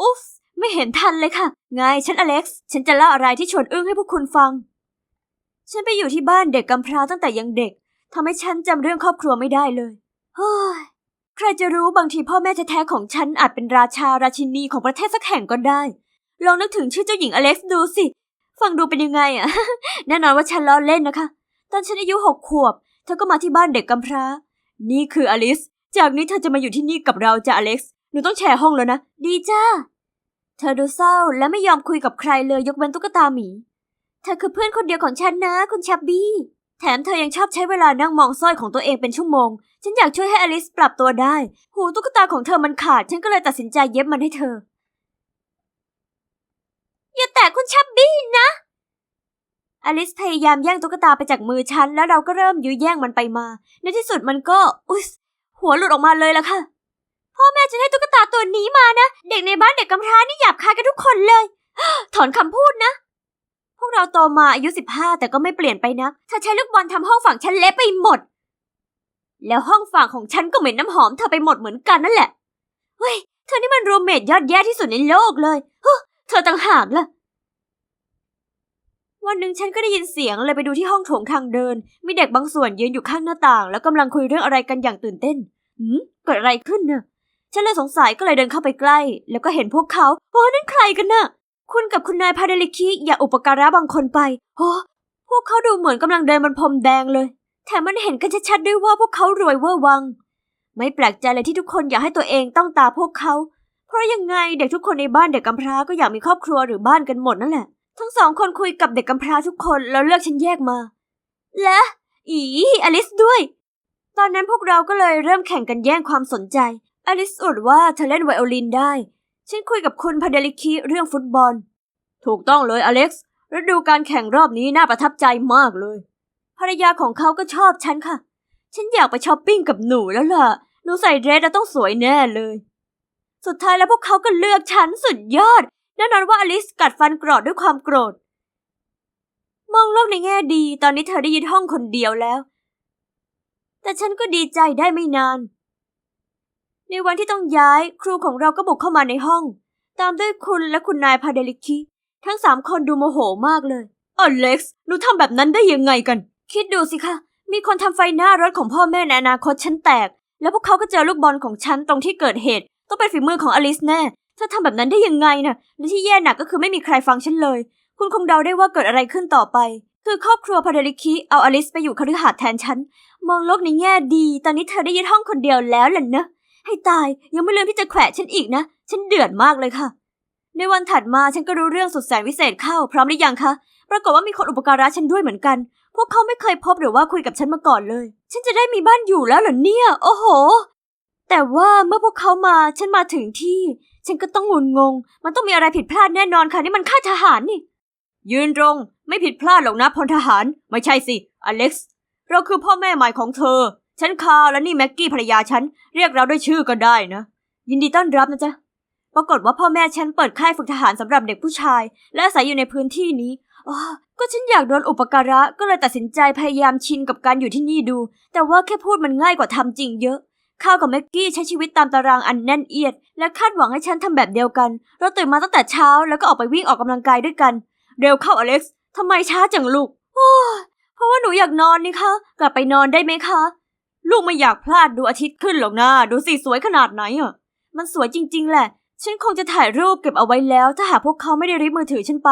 อุ๊ฟไม่เห็นทันเลยค่ะ ไงฉันอเล็กซ์ ฉันจะเล่าอะไรที่ชวนอึ้งให้พวกคุณฟัง ฉันไปอยู่ที่บ้านเด็กกำพร้าตั้งแต่ยังเด็กทำให้ฉันจำเรื่องครอบครัวไม่ได้เลย เฮ้ย ใครจะรู้บางทีพ่อแม่แท้ๆของฉันอาจเป็นราชาราชินีของประเทศสักแห่งก็ได้ ลองนึกถึงชื่อเจ้าหญิงอเล็กซ์ดูสิ ฟังดูเป็นยังไงอะ แน่นอนว่าฉันล้อเล่นนะคะ ตอนฉันอายุหกขวบ เธอก็มาที่บ้านเด็กกำพร้า นี่คืออลิส จากนี้เธอจะมาอยู่ที่นี่กับเราจ้ะอเล็กซ์ หนูต้องแชร์ห้องแล้วนะ ดีจ้า เธอดูเศร้าและไม่ยอมคุยกับใครเลยยกเว้นตุ๊กตาหมี เธอคือเพื่อนคนเดียวของฉันนะคุณชับบี้ แถมเธอยังชอบใช้เวลานั่งมองสร้อยของตัวเองเป็นชั่วโมง ฉันอยากช่วยให้อลิสปรับตัวได้ หูตุ๊กตาของเธอมันขาด ฉันก็เลยตัดสินใจเย็บมันให้เธอ อย่าแตะคุณชับบี้นะ อลิสพยายามแย่งตุ๊กตาไปจากมือฉันแล้วเราก็เริ่มยื้อแย่งมันไปมา ในที่สุดมันก็ อุ๊ยหัวหลุดออกมาเลยละค่ะ พ่อแม่จะให้ตุ๊กตาตัวนี้มานะ เด็กในบ้านเด็กกำพร้านี่หยาบคายกันทุกคนเลย ถอนคำพูดนะ พวกเราโตมาอายุสิบห้าแต่ก็ไม่เปลี่ยนไปนะเธอใช้ลูกบอลทำห้องฝั่งฉันเละไปหมด แล้วห้องฝั่งของฉันก็เหม็นน้ำหอมเธอไปหมดเหมือนกันนั่นแหละเฮ้ยเธอนี่มันรูมเมทยอดแย่ที่สุดในโลกเลยเฮ้เธอต่างหากล่ะวันหนึ่งฉันก็ได้ยินเสียงเลยไปดูที่ห้องโถงทางเดิน มีเด็กบางส่วนยืนอยู่ข้างหน้าต่าง แล้วกำลังคุยเรื่องอะไรกันอย่างตื่นเต้นหืมเกิดอะไรขึ้นน่ะ ฉันเลยสงสัยก็เลยเดินเข้าไปใกล้ แล้วก็เห็นพวกเขาโอ้นั่นใครกันน่ะ คุณกับคุณนายพาเดลิคิอย่าอุปการะบางคนไปโอ้พวกเขาดูเหมือนกำลังเดินบนพรมแดงเลย แถมมันเห็นกันชัดๆด้วยว่าพวกเขารวยเวอร์วัง ไม่แปลกใจเลยที่ทุกคนอยากให้ตัวเองต้องตาพวกเขา เพราะยังไงเด็กทุกคนในบ้านเด็กกำพร้าก็อยากมีครอบครัวหรือบ้านกันหมดนั่นแหละ ทั้งสองคนคุยกับเด็กกำพร้าทุกคนแล้วเลือกฉันแยกมา และ อีอลิสด้วย ตอนนั้นพวกเราก็เลยเริ่มแข่งกันแย่งความสนใจ อลิสอวดว่าเธอเล่นไวโอลินได้ ฉันคุยกับคุณพาเดลิคิเรื่องฟุตบอล ถูกต้องเลยอเล็กซ์ฤดูการแข่งรอบนี้น่าประทับใจมากเลย ภรรยาของเขาก็ชอบฉันค่ะ ฉันอยากไปช้อปปิ้งกับหนูแล้วล่ะ หนูใส่เดรสแล้วต้องสวยแน่เลย สุดท้ายแล้วพวกเขาก็เลือกฉันสุดยอดแน่นอนว่าอลิสกัดฟันกรอดด้วยความโกรธ มองโลกในแง่ดี ตอนนี้เธอได้ยึดห้องคนเดียวแล้ว แต่ฉันก็ดีใจได้ไม่นาน ในวันที่ต้องย้ายครูของเราก็บุกเข้ามาในห้อง ตามด้วยคุณและคุณนายพาเดลิคิทั้งสามคนดูโมโหมากเลยอเล็กซ์หนูทำแบบนั้นได้ยังไงกัน คิดดูสิคะมีคนทำไฟหน้ารถของพ่อแม่ในอนาคตฉันแตก แล้วพวกเขาก็เจอลูกบอลของฉันตรงที่เกิดเหตุ ต้องเป็นฝีมือของอลิสแน่เธอทำแบบนั้นได้ยังไงน่ะและที่แย่หนักก็คือไม่มีใครฟังฉันเลย คุณคงเดาได้ว่าเกิดอะไรขึ้นต่อไป คือครอบครัวพาเดลิคิเอาอลิสไปอยู่คฤหาสน์แทนฉันมองโลกในแง่ดี ตอนนี้เธอได้ยึดห้องคนเดียวแล้วล่ะเนะ ให้ตายยังไม่ลืมที่จะแขวะฉันอีกนะ ฉันเดือดมากเลยค่ะ ในวันถัดมาฉันก็รู้เรื่องสุดแสนวิเศษเข้าพร้อมหรือยังคะปรากฏว่ามีคนอุปการะฉันด้วยเหมือนกัน พวกเขาไม่เคยพบหรือว่าคุยกับฉันมาก่อนเลย ฉันจะได้มีบ้านอยู่แล้วเหรอเนี่ย โอ้โห แต่ว่าเมื่อพวกเขามาฉันมาถึงที่ ฉันก็ต้องงุนงง มันต้องมีอะไรผิดพลาดแน่นอนค่ะนี่มันค่าทหารนี่ ยืนตรงไม่ผิดพลาดหรอกนะพลทหาร ไม่ใช่สิ อเล็กซ์ เราคือพ่อแม่ใหม่ของเธอ ฉันคาร์ลและนี่แม็กกี้ภรรยาฉัน เรียกเราด้วยชื่อก็ได้นะ ยินดีต้อนรับนะจ๊ะ ปรากฏว่าพ่อแม่ฉันเปิดค่ายฝึกทหารสำหรับเด็กผู้ชาย และอาศัยอยู่ในพื้นที่นี้อ๋อก็ฉันอยากโดนอุปการะก็เลยตัดสินใจพยายามชินกับการอยู่ที่นี่ดู แต่ว่าแค่พูดมันง่ายกว่าทำจริงเยอะข้าวกับแม็กกี้ใช้ชีวิตตามตารางอันแน่นเอียด และคาดหวังให้ฉันทำแบบเดียวกัน เราตื่นมาตั้งแต่เช้าแล้วก็ออกไปวิ่งออกกำลังกายด้วยกัน เร็วเข้าอเล็กซ์ทำไมช้าจังลูกอ้ยเพราะว่าหนูอยากนอนนี่คะ กลับไปนอนได้ไหมคะ ลูกไม่อยากพลาดดูอาทิตย์ขึ้นหรอกนะดูสิสวยขนาดไหนอะ มันสวยจริง ๆ แหละ ฉันคงจะถ่ายรูปเก็บเอาไว้แล้ว ถ้าหากพวกเขาไม่ได้ริบมือถือฉันไป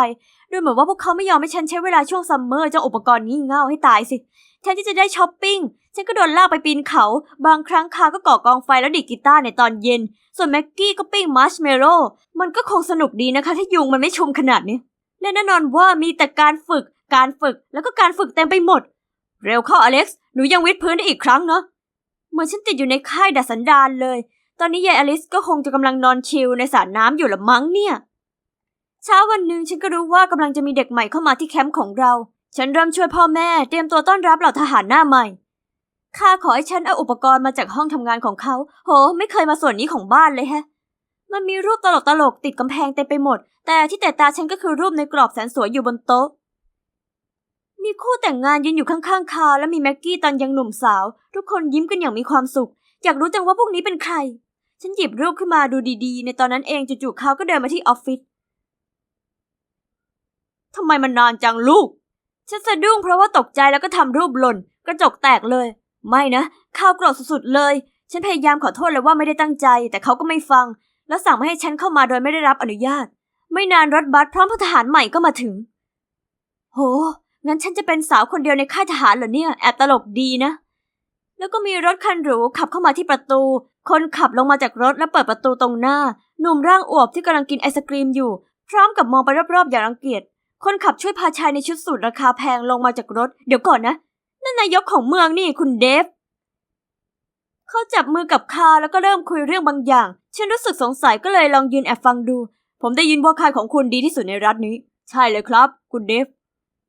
ดูเหมือนว่าพวกเขาไม่ยอมให้ฉันใช้เวลาช่วงซัมเมอร์เจ้าอุปกรณ์งี่เง่าให้ตายสิแทนที่จะได้ช้อปปิ้ง ฉันก็โดนลากไปปีนเขา บางครั้งคาก็ก่อกองไฟแล้วดีดกีตาร์ในตอนเย็น ส่วนแม็กกี้ก็ปิ้งมัชเมโล่มันก็คงสนุกดีนะคะ ถ้ายุงมันไม่ชุมขนาดนี้และแน่นอนว่ามีแต่การฝึก การฝึกแล้วก็การฝึกเต็มไปหมด เร็วเข้าอเล็กซ์ หนูยังวิดพื้นได้อีกครั้งเนาะเหมือนฉันติดอยู่ในค่ายดัดสันดานเลย ตอนนี้ยายอลิสก็คงจะกำลังนอนชิลในสระน้ำอยู่ละมั้งเนี่ย เช้าวันหนึ่งฉันก็รู้ว่ากำลังจะมีเด็กใหม่เข้ามาที่แคมป์ของเรา ฉันเริ่มช่วยพ่อแม่เตรียมตัวต้อนรับเหล่าทหารหน้าใหม่ ข้าขอให้ฉันเอาอุปกรณ์มาจากห้องทำงานของเขา โห ไม่เคยมาส่วนนี้ของบ้านเลยแฮะ มันมีรูปตลกๆติดกำแพงเต็มไปหมด แต่ที่แต่ตาฉันก็คือรูปในกรอบแสนสวยอยู่บนโต๊ะ มีคู่แต่งงานยืนอยู่ข้างๆคาและมีแม็กกี้ตอนยังหนุ่มสาว ทุกคนยิ้มกันอย่างมีความสุข อยากรู้จังว่าพวกนี้เป็นใคร ฉันหยิบรูปขึ้นมาดูดีๆ ในตอนนั้นเองจู่ๆเขาก็เดินมาที่ออฟฟิศทำไมมันนานจังลูก ฉันสะดุ้งเพราะว่าตกใจแล้วก็ทำรูปหล่น กระจกแตกเลย ไม่นะข้าวโกรธสุดๆเลย ฉันพยายามขอโทษเลยว่าไม่ได้ตั้งใจ แต่เขาก็ไม่ฟัง แล้วสั่งไม่ให้ฉันเข้ามาโดยไม่ได้รับอนุญาต ไม่นานรถบัสพร้อมพลทหารใหม่ก็มาถึง โห งั้นฉันจะเป็นสาวคนเดียวในค่ายทหารเหรอเนี่ย แอบตลกดีนะ แล้วก็มีรถคันหรูขับเข้ามาที่ประตู คนขับลงมาจากรถและเปิดประตูตรงหน้า หนุ่มร่างอวบที่กำลังกินไอศกรีมอยู่ พร้อมกับมองไปรอบๆอย่างรังเกียจ คนขับช่วยพาชายในชุดสูทราคาแพงลงมาจากรถ เดี๋ยวก่อนนะ นั่นนายกของเมืองนี่คุณเดฟเขาจับมือกับคาแล้วก็เริ่มคุยเรื่องบางอย่าง ฉันรู้สึกสงสัยก็เลยลองยืนแอบฟังดู ผมได้ยินว่าค่ายของคุณดีที่สุดในรัฐนี้ ใช่เลยครับ คุณเดฟ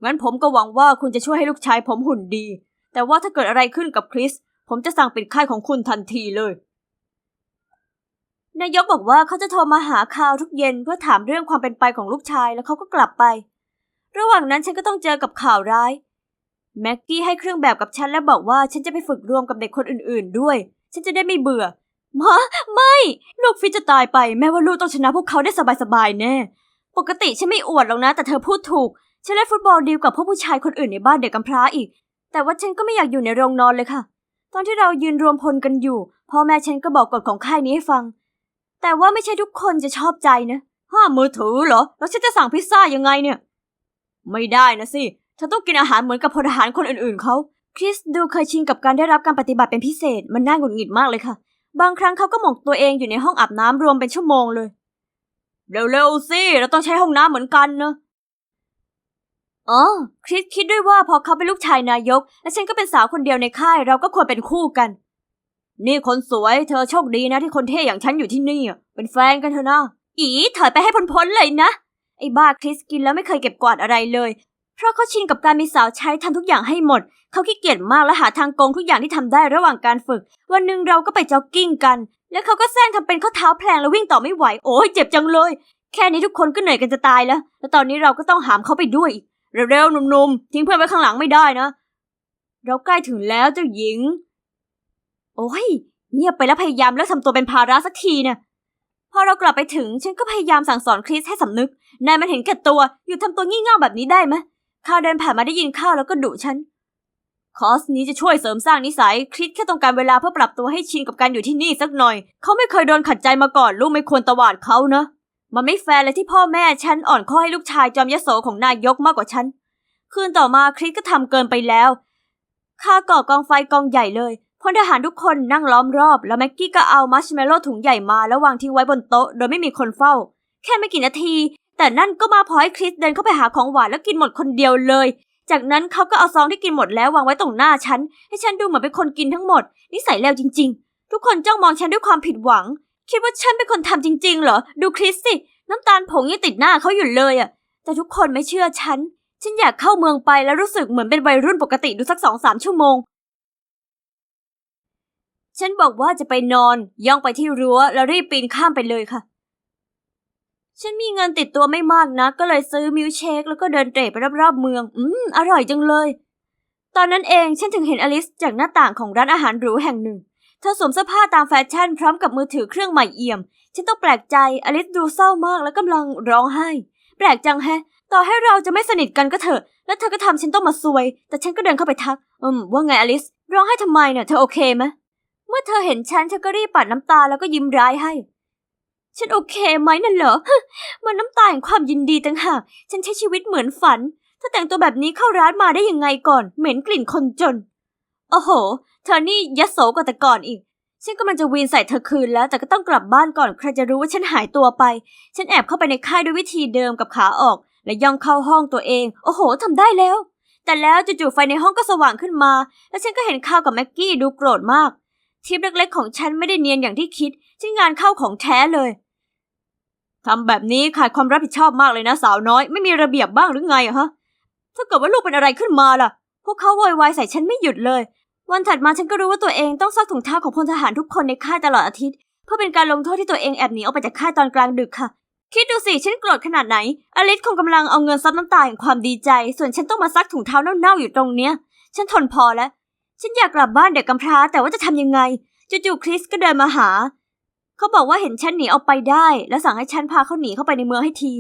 งั้นผมก็หวังว่าคุณจะช่วยให้ลูกชายผมหุ่นดี แต่ว่าถ้าเกิดอะไรขึ้นกับคริส ผมจะสั่งปิดค่ายของคุณทันทีเลย นายกบอกว่าเขาจะโทรมาหาคาวทุกเย็นเพื่อถามเรื่องความเป็นไปของลูกชายแล้วเขาก็กลับไป ระหว่างนั้นฉันก็ต้องเจอกับข่าวร้าย แม็กกี้ให้เครื่องแบบกับฉันและบอกว่าฉันจะไปฝึกรวมกับเด็กคนอื่น ๆ ด้วย ฉันจะได้ไม่เบื่อมาไม่ ลูกฟิจะตายไป แม้ว่าลูกต้องชนะพวกเขาได้สบายๆแน่ ปกติฉันไม่อวดหรอกนะ แต่เธอพูดถูก ฉันเล่นฟุตบอลดีลกับพวกผู้ชายคนอื่นในบ้านเด็กกำพร้าอีก แต่ว่าฉันก็ไม่อยากอยู่ในโรงนอนเลยค่ะ ตอนที่เรายืนรวมพลกันอยู่ พ่อแม่ฉันก็บอกกฎของค่ายนี้ให้ฟัง แต่ว่าไม่ใช่ทุกคนจะชอบใจนะห้ามมือถือเหรอ แล้วฉันจะสั่งพิซซ่ายังไงเนี่ย ไม่ได้นะสิเธอต้องกินอาหารเหมือนกับพลทหารคนอื่นๆเขา คริสดูเคยชินกับการได้รับการปฏิบัติเป็นพิเศษ มันน่าหงุดหงิดมากเลยค่ะ บางครั้งเขาก็หมกตัวเองอยู่ในห้องอาบน้ำรวมเป็นชั่วโมงเลย เร็วๆสิ เราต้องใช้ห้องน้ำเหมือนกันเนะ อ๋อ คริสคิดด้วยว่าพอเขาเป็นลูกชายนายก และฉันก็เป็นสาวคนเดียวในค่าย เราก็ควรเป็นคู่กัน นี่คนสวย เธอโชคดีนะที่คนเท่อย่างฉันอยู่ที่นี่ เป็นแฟนกันเถอะนะ อีถอยไปให้พ้นๆเลยนะ ไอ้บ้าคริสกินแล้วไม่เคยเก็บกวาดอะไรเลย เพราะเขาชินกับการมีสาวใช้ทำทุกอย่างให้หมด เขาขี้เกียจมากและหาทางโกงทุกอย่างที่ทำได้ระหว่างการฝึก วันหนึ่งเราก็ไปจ็อกกิ้งกัน แล้วเขาก็แซงทำเป็นข้อเท้าแพลงแล้ววิ่งต่อไม่ไหว โอ้ยเจ็บจังเลย แค่นี้ทุกคนก็เหนื่อยกันจะตายแล้ว แล้วตอนนี้เราก็ต้องหามเขาไปด้วยอีก เร็วๆหนุ่มๆ ทิ้งเพื่อนไว้ข้างหลังไม่ได้นะ เราใกล้ถึงแล้วเจ้าหญิง โอ้ยเงียบไปแล้วพยายามเลิกทำตัวเป็นภาระสักทีนะพอเรากลับไปถึงฉันก็พยายามสั่งสอนคริสให้สำนึก นายมันเห็นแก่ตัวอยู่ทำตัวงี่เง่าแบบนี้ได้ไหมข้าเดินผ่านมาได้ยินข้าวแล้วก็ดุฉัน คอสนี้จะช่วยเสริมสร้างนิสัยคริสแค่ต้องการเวลาเพื่อปรับตัวให้ชินกับการอยู่ที่นี่สักหน่อย เขาไม่เคยโดนขัดใจมาก่อนลูกไม่ควรตวาดเขานะ มันไม่แฟร์เลยที่พ่อแม่ฉันอ่อนข้อให้ลูกชายจอมยโสของนายกมากกว่าฉัน คืนต่อมาคริสก็ทำเกินไปแล้วข้าก่อกองไฟกองใหญ่เลยพลทหารทุกคนนั่งล้อมรอบ แล้วแม็กกี้ก็เอามัชเมลโล่ถุงใหญ่มาแล้ววางทิ้งไว้บนโต๊ะโดยไม่มีคนเฝ้า แค่ไม่กี่นาที แต่นั่นก็มาพอให้คริสเดินเข้าไปหาของหวานแล้วกินหมดคนเดียวเลย จากนั้นเขาก็เอาซองที่กินหมดแล้ววางไว้ตรงหน้าฉัน ให้ฉันดูเหมือนเป็นคนกินทั้งหมด นิสัยเลวจริง ๆ ทุกคนจ้องมองฉันด้วยความผิดหวัง คิดว่าฉันเป็นคนทำจริง ๆ เหรอ ดูคริสสิ น้ำตาลผงยังติดหน้าเขาอยู่เลยอะแต่ทุกคนไม่เชื่อฉัน ฉันอยากเข้าเมืองไปแล้วรู้สึกเหมือนเป็นวัยรุ่นปกติดูสักสองสามชั่วโมง ฉันบอกว่าจะไปนอน ย่องไปที่รั้ว แล้วรีบปีนข้ามไปเลยค่ะ ฉันมีเงินติดตัวไม่มากนะ ก็เลยซื้อมิลเชค แล้วก็เดินเตร่ไปรอบๆเมือง อืม อร่อยจังเลย ตอนนั้นเองฉันถึงเห็นอลิสจากหน้าต่างของร้านอาหารหรูแห่งหนึ่ง เธอสวมเสื้อผ้าตามแฟชั่นพร้อมกับมือถือเครื่องใหม่เอี่ยม ฉันต้องแปลกใจ อลิสดูเศร้ามากแล้วกำลังร้องไห้ แปลกจังแฮะ ต่อให้เราจะไม่สนิทกันก็เถอะ แล้วเธอก็ทำฉันต้องมาซวย แต่ฉันก็เดินเข้าไปทัก อืม ว่าไงอลิส ร้องไห้ทำไมเนี่ย เธอโอเคไหมเมื่อเธอเห็นฉันเธอก็รีบปัดน้ำตาแล้วก็ยิ้มร้ายให้ ฉันโอเคไหมนั่นเหรอ มันน้ำตาแห่งความยินดีต่างหาก ฉันใช้ชีวิตเหมือนฝันถ้าแต่งตัวแบบนี้เข้าร้านมาได้ยังไงก่อน เหม็นกลิ่นคนจน โอ้โห ธอนี่ยโสกว่าแต่ก่อนอีก ฉันกำลังจะวีนใส่เธอคืนแล้ว แต่ก็ต้องกลับบ้านก่อนใครจะรู้ว่าฉันหายตัวไป ฉันแอบเข้าไปในค่ายด้วยวิธีเดิมกับขาออก และย่องเข้าห้องตัวเอง โอ้โหทำได้แล้ว แต่แล้วจู่ๆไฟในห้องก็สว่างขึ้นมา แล้วฉันก็เห็นข้าวกับแม็กกี้ดูโกรธมากทิปเล็กๆของฉันไม่ได้เนียนอย่างที่คิดฉันงานเข้าของแท้เลยทำแบบนี้ขาดความรับผิดชอบมากเลยนะสาวน้อย ไม่มีระเบียบบ้างหรือไงอะฮะ ถ้าเกิดว่าลูกเป็นอะไรขึ้นมาล่ะ พวกเขาโวยวายใส่ฉันไม่หยุดเลย วันถัดมาฉันก็รู้ว่าตัวเองต้องซักถุงเท้าของพลทหารทุกคนในค่ายตลอดอาทิตย์ เพื่อเป็นการลงโทษที่ตัวเองแอบหนีออกไปจากค่ายตอนกลางดึกค่ะ คิดดูสิฉันโกรธขนาดไหน อลิสคงกำลังเอาเงินซับน้ำตาแห่งความดีใจ ส่วนฉันต้องมาซักถุงเท้าเน่าๆอยู่ตรงเนี้ย ฉันทนพอแล้ว ฉันอยากกลับบ้านเด็กกำพร้าแต่ว่าจะทำยังไงจู่ๆคริสก็เดินมาหา เขาบอกว่าเห็นฉันหนีออกไปได้ แล้วสั่งให้ฉันพาเขาหนีเข้าไปในเมืองให้ที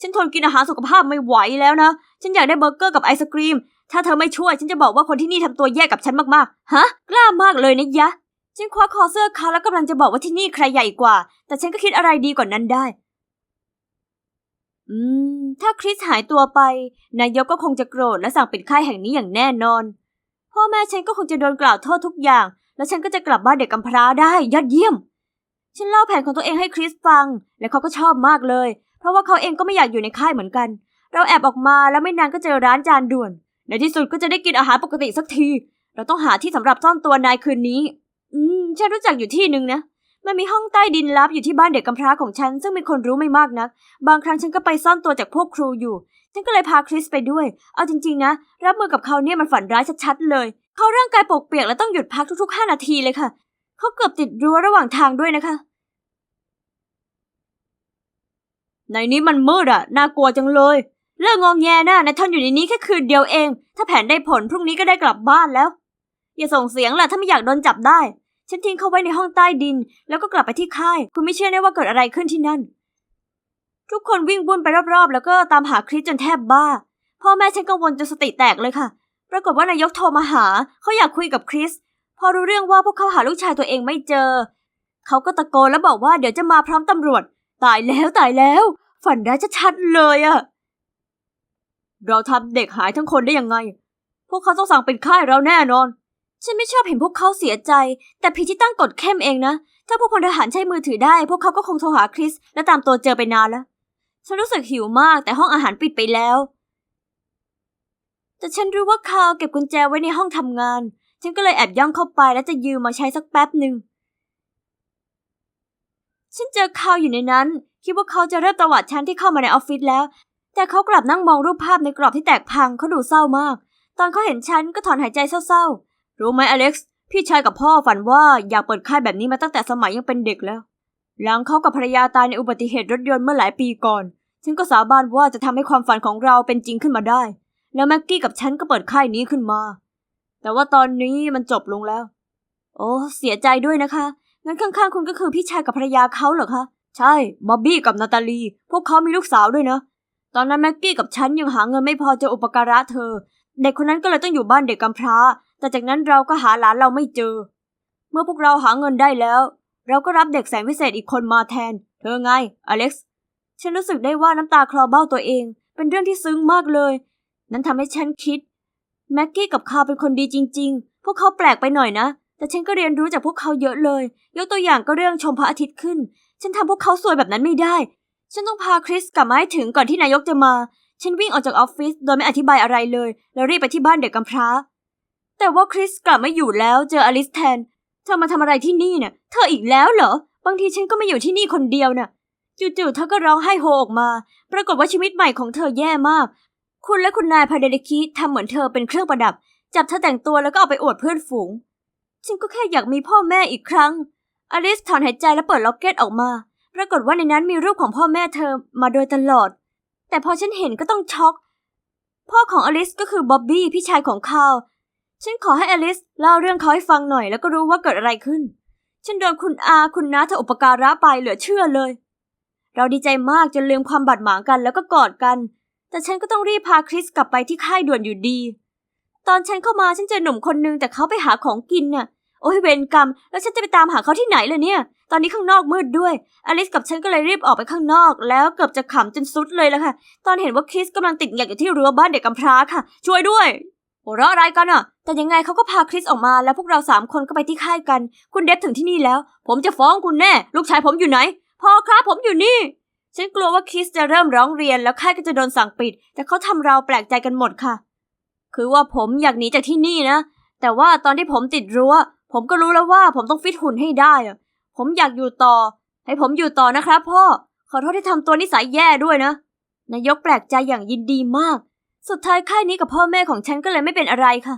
ฉันทนกินอาหารสุขภาพไม่ไหวแล้วนะ ฉันอยากได้เบอร์เกอร์กับไอศกรีม ถ้าเธอไม่ช่วยฉันจะบอกว่าคนที่นี่ทำตัวแย่กับฉันมากๆ ฮะ กล้ามากเลยนะยะ ฉันคว้าคอเสื้อเขาแล้วกำลังจะบอกว่าที่นี่ใครใหญ่กว่า แต่ฉันก็คิดอะไรดีกว่านั้นได้ อืม ถ้าคริสหายตัวไป นายกก็คงจะโกรธและสั่งปิดค่ายแห่งนี้อย่างแน่นอน พ่อแม่ฉันก็คงจะโดนกล่าวโทษทุกอย่าง แล้วฉันก็จะกลับบ้านเด็กกำพร้าได้ยอดเยี่ยม ฉันเล่าแผนของตัวเองให้คริสฟัง และเขาก็ชอบมากเลย เพราะว่าเขาเองก็ไม่อยากอยู่ในค่ายเหมือนกัน เราแอบออกมาแล้วไม่นานก็เจอร้านจานด่วน ในที่สุดก็จะได้กินอาหารปกติสักที เราต้องหาที่สำหรับซ่อนตัวนายคืนนี้ อืม ฉันรู้จักอยู่ที่หนึ่งนะ มันมีห้องใต้ดินลับอยู่ที่บ้านเด็กกำพร้าของฉัน ซึ่งมีคนรู้ไม่มากนัก บางครั้งฉันก็ไปซ่อนตัวจากพวกครูอยู่ ฉันก็เลยพาคริสไปด้วย เอาจริง ๆ นะ รับมือกับเขาเนี่ยมันฝันร้ายชัดๆเลย เขาร่างกายปกเปียกและต้องหยุดพักทุกๆห้านาทีเลยค่ะ เขาเกือบติดรั้วระหว่างทางด้วยนะคะ ในนี้มันมืดอะน่ากลัวจังเลย เลิกงองแงนะนายทนอยู่ในนี้แค่คืนเดียวเอง ถ้าแผนได้ผลพรุ่งนี้ก็ได้กลับบ้านแล้ว อย่าส่งเสียงล่ะถ้าไม่อยากโดนจับได้ ฉันทิ้งเขาไว้ในห้องใต้ดิน แล้วก็กลับไปที่ค่าย คุณไม่เชื่อแน่ว่าเกิดอะไรขึ้นที่นั่น ทุกคนวิ่งวุ่นไปรอบๆ แล้วก็ตามหาคริสจนแทบบ้า พ่อแม่ฉันกังวลจนสติแตกเลยค่ะ ปรากฏว่านายกโทรมาหา เขาอยากคุยกับคริส พอรู้เรื่องว่าพวกเขาหาลูกชายตัวเองไม่เจอ เขาก็ตะโกนแล้วบอกว่าเดี๋ยวจะมาพร้อมตำรวจ ตายแล้วตายแล้ว ฝันร้ายชัดๆเลยอะ เราทำเด็กหายทั้งคนได้ยังไง พวกเขาต้องสั่งเป็นค่ายเราแน่นอน ฉันไม่ชอบเห็นพวกเขาเสียใจ แต่พีที่ตั้งกฎเข้มเองนะ ถ้าพวกพลทหารใช้มือถือได้ พวกเขาก็คงโทรหาคริส และตามตัวเจอไปนานแล้ว ฉันรู้สึกหิวมากแต่ห้องอาหารปิดไปแล้ว แต่ฉันรู้ว่าคาวเก็บกุญแจไว้ในห้องทำงาน ฉันก็เลยแอบย่องเข้าไปและจะยืมมาใช้สักแป๊บหนึ่งฉันเจอคาวอยู่ในนั้น คิดว่าเขาจะเริ่มตวาดฉันที่เข้ามาในออฟฟิศแล้ว แต่เขากลับนั่งมองรูปภาพในกรอบที่แตกพังเขาดูเศร้ามาก ตอนเขาเห็นฉันก็ถอนหายใจเศร้าๆ รู้ไหมอเล็กซ์ พี่ชายกับพ่อฝันว่าอยากเปิดค่ายแบบนี้มาตั้งแต่สมัยยังเป็นเด็กแล้ว หลังเขากับภรรยาตายในอุบัติเหตุรถยนต์เมื่อหลายปีก่อน ฉันก็สาบานว่าจะทำให้ความฝันของเราเป็นจริงขึ้นมาได้ แล้วแม็กกี้กับฉันก็เปิดค่ายนี้ขึ้นมา แต่ว่าตอนนี้มันจบลงแล้ว โอ้เสียใจด้วยนะคะ งั้นข้างๆคุณก็คือพี่ชายกับภรรยาเขาเหรอคะ ใช่ บอบบี้กับนาตาลี พวกเขามีลูกสาวด้วยนะ อนนั้นแม็กกี้กับฉันยังหาเงินไม่พอจะอุปการะเธอ เด็กคนนั้นก็เลยต้องอยู่บ้านเด็กกำพร้า แต่จากนั้นเราก็หาหลานเราไม่เจอ เมื่อพวกเราหาเงินได้แล้ว เราก็รับเด็กแสนพิเศษอีกคนมาแทน เธอไง อเล็กซ์ฉันรู้สึกได้ว่าน้ำตาคลอเบ้าตัวเอง เป็นเรื่องที่ซึ้งมากเลย นั้นทำให้ฉันคิดแม็กกี้กับคาเป็นคนดีจริง ๆ พวกเขาแปลกไปหน่อยนะ แต่ฉันก็เรียนรู้จากพวกเขาเยอะเลย ยกตัวอย่างก็เรื่องชมพระอาทิตย์ขึ้น ฉันทำพวกเขาสวยแบบนั้นไม่ได้ ฉันต้องพาคริสกลับมาให้ถึงก่อนที่นายกจะมา ฉันวิ่งออกจากออฟฟิศโดยไม่อธิบายอะไรเลย แล้วรีบไปที่บ้านเด็กกำพร้า แต่ว่าคริสกลับไม่อยู่แล้วเจออลิสแทน เธอมาทำอะไรที่นี่เนี่ยเธออีกแล้วเหรอ บางทีฉันก็ไม่อยู่ที่นี่คนเดียวน่ะ จู่ๆเธอก็ร้องไห้โฮออกมา ปรากฏว่าชีวิตใหม่ของเธอแย่มาก คุณและคุณนายพาเดลิคิทำเหมือนเธอเป็นเครื่องประดับ จับเธอแต่งตัวแล้วก็เอาไปอวดเพื่อนฝูง ฉันก็แค่อยากมีพ่อแม่อีกครั้ง อลิสถอนหายใจและเปิดล็อกเก็ตออกมา รากฏว่าในนั้นมีรูปของพ่อแม่เธอมาโดยตลอด แต่พอฉันเห็นก็ต้องช็อก พ่อของอลิสก็คือบ๊อบบี้พี่ชายของคาฉันขอให้อลิสเล่าเรื่องเขาให้ฟังหน่อยแล้วก็รู้ว่าเกิดอะไรขึ้น ฉันโดนคุณอาคุณน้าเธออุปการะไปเหลือเชื่อเลย เราดีใจมากจนลืมความบาดหมางกันแล้วก็กอดกัน แต่ฉันก็ต้องรีบพาคริสกลับไปที่ค่ายด่วนอยู่ดี ตอนฉันเข้ามาฉันเจอหนุ่มคนนึงแต่เขาไปหาของกินน่ะ โอ้ยเวรกรรม แล้วฉันจะไปตามหาเขาที่ไหนเล่ะเนี่ย ตอนนี้ข้างนอกมืดด้วย อลิสกับฉันก็เลยรีบออกไปข้างนอก แล้วเกือบจะขำจนสุดเลยละค่ะ ตอนเห็นว่าคริสกำลังติดแงกอยู่ที่รั้วบ้านเด็กกำพร้าค่ะ ช่วยด้วยหัวเราะอะไรกันอะ แต่ยังไงเขาก็พาคริสออกมา แล้วพวกเราสามคนก็ไปที่ค่ายกัน คุณเดฟถึงที่นี่แล้ว ผมจะฟ้องคุณแน่ ลูกชายผมอยู่ไหน พ่อครับผมอยู่นี่ ฉันกลัวว่าคริสจะเริ่มร้องเรียนแล้วค่ายก็จะโดนสั่งปิด แต่เขาทำเราแปลกใจกันหมดค่ะ คือว่าผมอยากหนีจากที่นี่นะ แต่ว่าตอนที่ผมติดรั้ว ผมก็รู้แล้วว่าผมต้องฟิตหุ่นให้ได้อะผมอยากอยู่ต่อ ให้ผมอยู่ต่อนะครับพ่อ ขอโทษที่ทำตัวนิสัยแย่ด้วยนะ นายกแปลกใจอย่างยินดีมาก สุดท้ายค่ายนี้กับพ่อแม่ของฉันก็เลยไม่เป็นอะไรค่ะ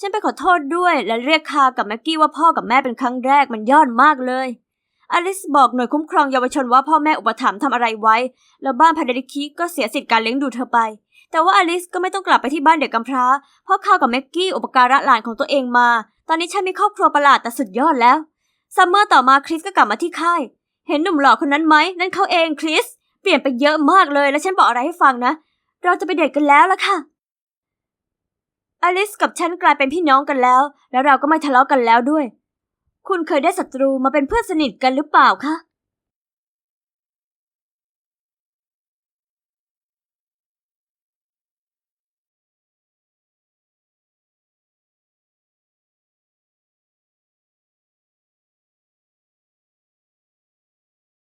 ฉันไปขอโทษด้วยและเรียกคากับแม็กกี้ว่าพ่อกับแม่เป็นครั้งแรกมันยอดมากเลย อลิสบอกหน่วยคุ้มครองเยาวชนว่าพ่อแม่อุปถัมภ์ทำอะไรไว้ แล้วบ้านพาเดริคิก็เสียสิทธิ์การเลี้ยงดูเธอไป แต่ว่าอลิสก็ไม่ต้องกลับไปที่บ้านเด็กกำพร้า เพราะคากับแม็กกี้อุปการะหลานของตัวเองมา ตอนนี้ฉันมีครอบครัวประหลาดแต่สุดยอดแล้วซัมเมอร์ต่อมาคริสก็กลับมาที่ค่าย เห็นหนุ่มหล่อคนนั้นไหมนั่นเขาเองคริส เปลี่ยนไปเยอะมากเลยและฉันบอกอะไรให้ฟังนะ เราจะไปเดทกันแล้วล่ะค่ะอลิสกับฉันกลายเป็นพี่น้องกันแล้ว แล้วเราก็ไม่ทะเลาะกันแล้วด้วย คุณเคยได้ศัตรูมาเป็นเพื่อนสนิทกันหรือเปล่าคะ